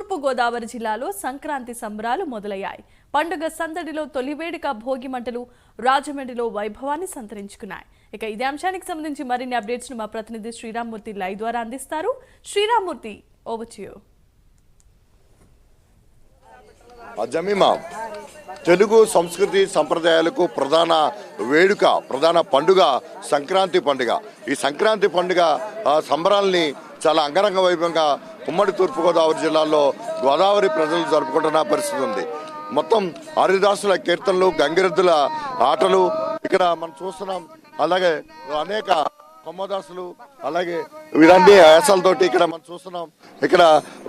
తూర్పుగోదావరి జిల్లాలో సంక్రాంతి సంబరాలు మొదలయ్యాయి. పండుగ సందడిలో తొలి వేడుక భోగి మంటలు రాజమండ్రిలో వైభవాన్ని సంతరించుకున్నాయి. ఇక ఇదే అంశానికి సంబంధించి మరిన్ని అప్డేట్స్ను మా ప్రతినిధి శ్రీరామ్మూర్తి లైవ్ ద్వారా అందిస్తారు. శ్రీరామ్మూర్తి ఓవచ్యూ జమీమా తెలుగు సంస్కృతి సంప్రదాయాలకు ప్రధాన వేడుక ప్రధాన పండుగ సంక్రాంతి పండుగ. ఈ సంక్రాంతి పండుగ ఆ, సంబరాల్ని చాలా అంగరంగ వైభవంగా ఉమ్మడి తూర్పుగోదావరి జిల్లాలో గోదావరి ప్రజలు జరుపుకుంటున్న పరిస్థితి ఉంది. మొత్తం హరిదాసుల కీర్తనలు గంగిరెద్దుల ఆటలు ఇక్కడ మనం చూస్తున్నాం. అలాగే అనేక కొమ్మదాసులు అలాగే వీరన్ని వేసాలతోటి ఇక్కడ మనం చూస్తున్నాం. ఇక్కడ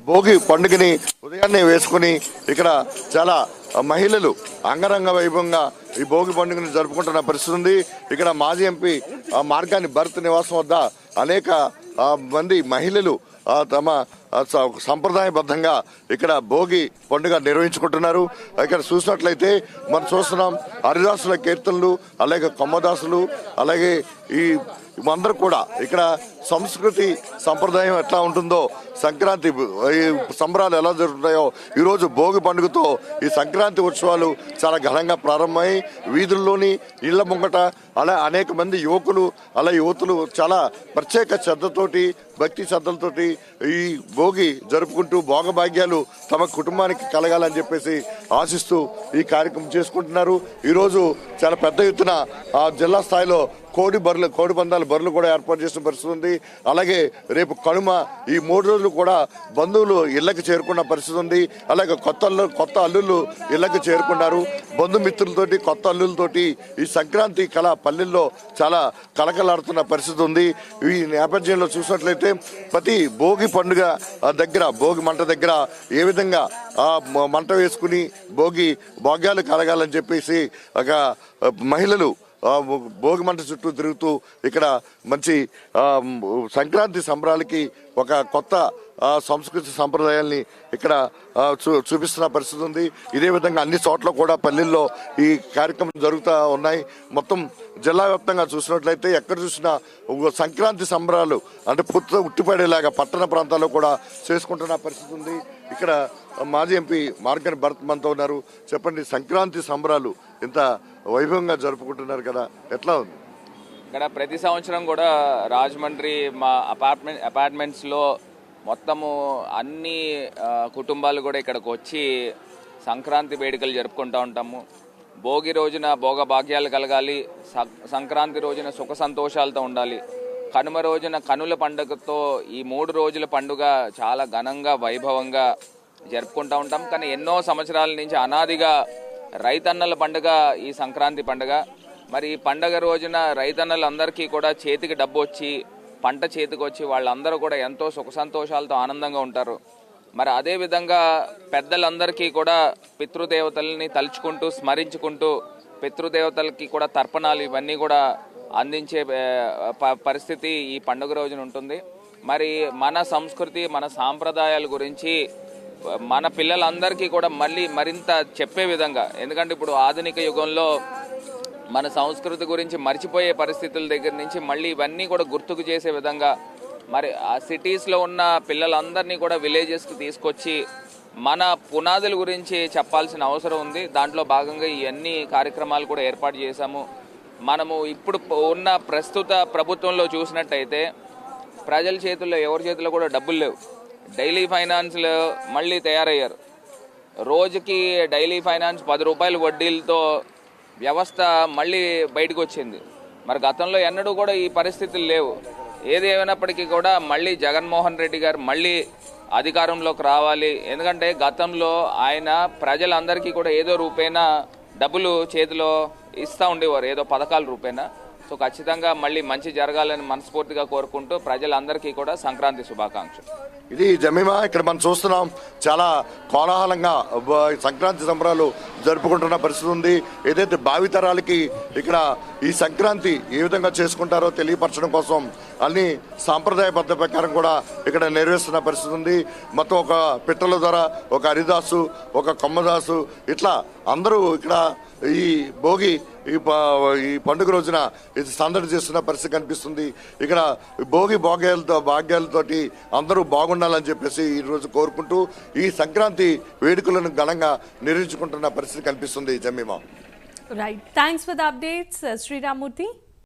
భోగి పండుగని ఉదయాన్నే వేసుకుని ఇక్కడ చాలా మహిళలు అంగరంగ వైభవంగా ఈ భోగి పండుగని జరుపుకుంటున్న పరిస్థితి ఉంది. ఇక్కడ మాజీ ఎంపీ మార్గాన్ని భరత్ నివాసం వద్ద అనేక మంది మహిళలు ఆ, తమ సంప్రదాయబద్ధంగా ఇక్కడ భోగి పండుగ నిర్వహించుకుంటున్నారు. ఇక్కడ చూసినట్లయితే మనం చూస్తున్నాం హరిదాసుల కీర్తనలు అలాగే కొమ్మదాసులు అలాగే ఈ అందరూ కూడా ఇక్కడ సంస్కృతి సంప్రదాయం ఎట్లా ఉంటుందో సంక్రాంతి ఈ సంబరాలు ఎలా జరుగుతాయో ఈరోజు భోగి పండుగతో ఈ సంక్రాంతి ఉత్సవాలు చాలా ఘనంగా ప్రారంభమై వీధుల్లోని ఇళ్ళ ముంగట అలా అనేక మంది యువకులు అలా యువతులు చాలా ప్రత్యేక శ్రద్ధతోటి భక్తి శ్రద్ధలతోటి ఈ భోగి జరుపుకుంటూ భోగభాగ్యాలు తమ కుటుంబానికి కలగాలని చెప్పేసి ఆశిస్తూ ఈ కార్యక్రమం చేసుకుంటున్నారు. ఈరోజు చాలా పెద్ద ఎత్తున ఆ జిల్లా స్థాయిలో కోడి బర్రెలు కోడి పందాల బర్రెలు కూడా ఏర్పాటు చేసిన పరిస్థితి ఉంది. అలాగే రేపు కనుమ ఈ మూడు రోజులు కూడా బంధువులు ఇళ్ళకు చేరుకున్న పరిస్థితి ఉంది. అలాగే కొత్త అల్లు కొత్త అల్లుళ్ళు ఇళ్ళకు చేరుకున్నారు. బంధుమిత్రులతోటి కొత్త అల్లులతోటి ఈ సంక్రాంతి కళ పల్లెల్లో చాలా కలకలాడుతున్న పరిస్థితి ఉంది. ఈ నేపథ్యంలో చూసినట్లయితే ప్రతి భోగి పండుగ దగ్గర భోగి మంట దగ్గర ఏ విధంగా ఆ మంట వేసుకుని భోగి భోగ్యాలు కలగాలని చెప్పేసి ఒక మహిళలు భోగిమంట చుట్టూ తిరుగుతూ ఇక్కడ మంచి సంక్రాంతి సంబరాలకి ఒక కొత్త సంస్కృతి సంప్రదాయాల్ని ఇక్కడ చూ చూపిస్తున్న పరిస్థితి ఉంది. ఇదే విధంగా అన్ని చోట్ల కూడా పల్లెల్లో ఈ కార్యక్రమం జరుగుతూ ఉన్నాయి. మొత్తం జిల్లా వ్యాప్తంగా చూసినట్లయితే ఎక్కడ చూసినా సంక్రాంతి సంబరాలు అంటే పుత్త ఉట్టిపడేలాగా పట్టణ ప్రాంతాల్లో కూడా చేసుకుంటున్న పరిస్థితి ఉంది. ఇక్కడ మాజీ ఎంపీ మార్గన్ భరత్ మనతో ఉన్నారు. చెప్పండి సంక్రాంతి సంబరాలు ఇంత వైభవంగా జరుపుకుంటున్నారు కదా ఎట్లా ఉంది? ఇక్కడ ప్రతి సంవత్సరం కూడా రాజమండ్రి మా అపార్ట్మెంట్ అపార్ట్మెంట్స్లో మొత్తము అన్ని కుటుంబాలు కూడా ఇక్కడికి వచ్చి సంక్రాంతి వేడుకలు జరుపుకుంటూ ఉంటాము. భోగి రోజున భోగ భాగ్యాలు కలగాలి సంక్రాంతి రోజున సుఖ సంతోషాలతో ఉండాలి. కనుమ రోజున కనుల పండుగతో ఈ మూడు రోజుల పండుగ చాలా ఘనంగా వైభవంగా జరుపుకుంటూ ఉంటాం. కానీ ఎన్నో సంవత్సరాల నుంచి అనాదిగా రైతన్నల పండుగ ఈ సంక్రాంతి పండుగ. మరి ఈ పండగ రోజున రైతన్నలందరికీ కూడా చేతికి డబ్బు వచ్చి పంట చేతికి వచ్చి వాళ్ళందరూ కూడా ఎంతో సుఖ సంతోషాలతో ఆనందంగా ఉంటారు. మరి అదేవిధంగా పెద్దలందరికీ కూడా పితృదేవతల్ని తలుచుకుంటూ స్మరించుకుంటూ పితృదేవతలకి కూడా తర్పణాలు ఇవన్నీ కూడా అందించే ప- పరిస్థితి ఈ పండుగ రోజున ఉంటుంది. మరి మన సంస్కృతి మన సాంప్రదాయాల గురించి మన పిల్లలందరికీ కూడా మళ్ళీ మరింత చెప్పే విధంగా ఎందుకంటే ఇప్పుడు ఆధునిక యుగంలో మన సంస్కృతి గురించి మర్చిపోయే పరిస్థితుల దగ్గర నుంచి మళ్ళీ ఇవన్నీ కూడా గుర్తుకు చేసే విధంగా మరి ఆ సిటీస్లో ఉన్న పిల్లలందరినీ కూడా విలేజెస్కి తీసుకొచ్చి మన పునాదుల గురించి చెప్పాల్సిన అవసరం ఉంది. దాంట్లో భాగంగా ఇవన్నీ కార్యక్రమాలు కూడా ఏర్పాటు చేశాము. మనము ఇప్పుడు ఉన్న ప్రస్తుత ప్రభుత్వంలో చూసినట్టయితే ప్రజల చేతుల్లో ఎవరి చేతిలో కూడా డబ్బులు లేవు. డైలీ ఫైనాన్స్లో మళ్ళీ తయారయ్యారు. రోజుకి డైలీ ఫైనాన్స్ పది రూపాయల వడ్డీలతో వ్యవస్థ మళ్ళీ బయటకు వచ్చింది మరి గతంలో ఎన్నడూ కూడా ఈ పరిస్థితులు లేవు. ఏది ఏమైనప్పటికీ కూడా మళ్ళీ జగన్మోహన్ రెడ్డి గారు మళ్ళీ అధికారంలోకి రావాలి. ఎందుకంటే గతంలో ఆయన ప్రజలందరికీ కూడా ఏదో రూపేణా డబ్బులు చేతిలో ఇస్తూ ఉండేవారు. ఏదో పథకాల రూపేణా సో ఖచ్చితంగా మళ్ళీ మంచి జరగాలని మనస్ఫూర్తిగా కోరుకుంటూ ప్రజలందరికీ కూడా సంక్రాంతి శుభాకాంక్షలు. ఇది జమీమా ఇక్కడ మనం చూస్తున్నాం చాలా కోలాహలంగా సంక్రాంతి సంబరాలు జరుపుకుంటున్న పరిస్థితి ఉంది. ఏదైతే భావితరాలకి ఇక్కడ ఈ సంక్రాంతి ఏ విధంగా చేసుకుంటారో తెలియపరచడం కోసం అన్ని సాంప్రదాయబద్ధ ప్రకారం కూడా ఇక్కడ నెరవేరుస్తున్న పరిస్థితి ఉంది. మొత్తం ఒక పిట్టల ద్వారా ఒక హరిదాసు ఒక కొమ్మదాసు ఇట్లా అందరూ ఇక్కడ ఈ భోగి ఈ ఈ పండుగ రోజున ఇది సందడి చేస్తున్న పరిస్థితి కనిపిస్తుంది. ఇక్కడ భోగి భాగ్యాలతో భాగ్యాలతోటి అందరూ బాగుండాలని చెప్పేసి ఈ రోజు కోరుకుంటూ ఈ సంక్రాంతి వేడుకలను ఘనంగా నిర్వహించుకుంటున్న పరిస్థితి కనిపిస్తుంది Jemima. Right thanks for the updates Sriramamurthy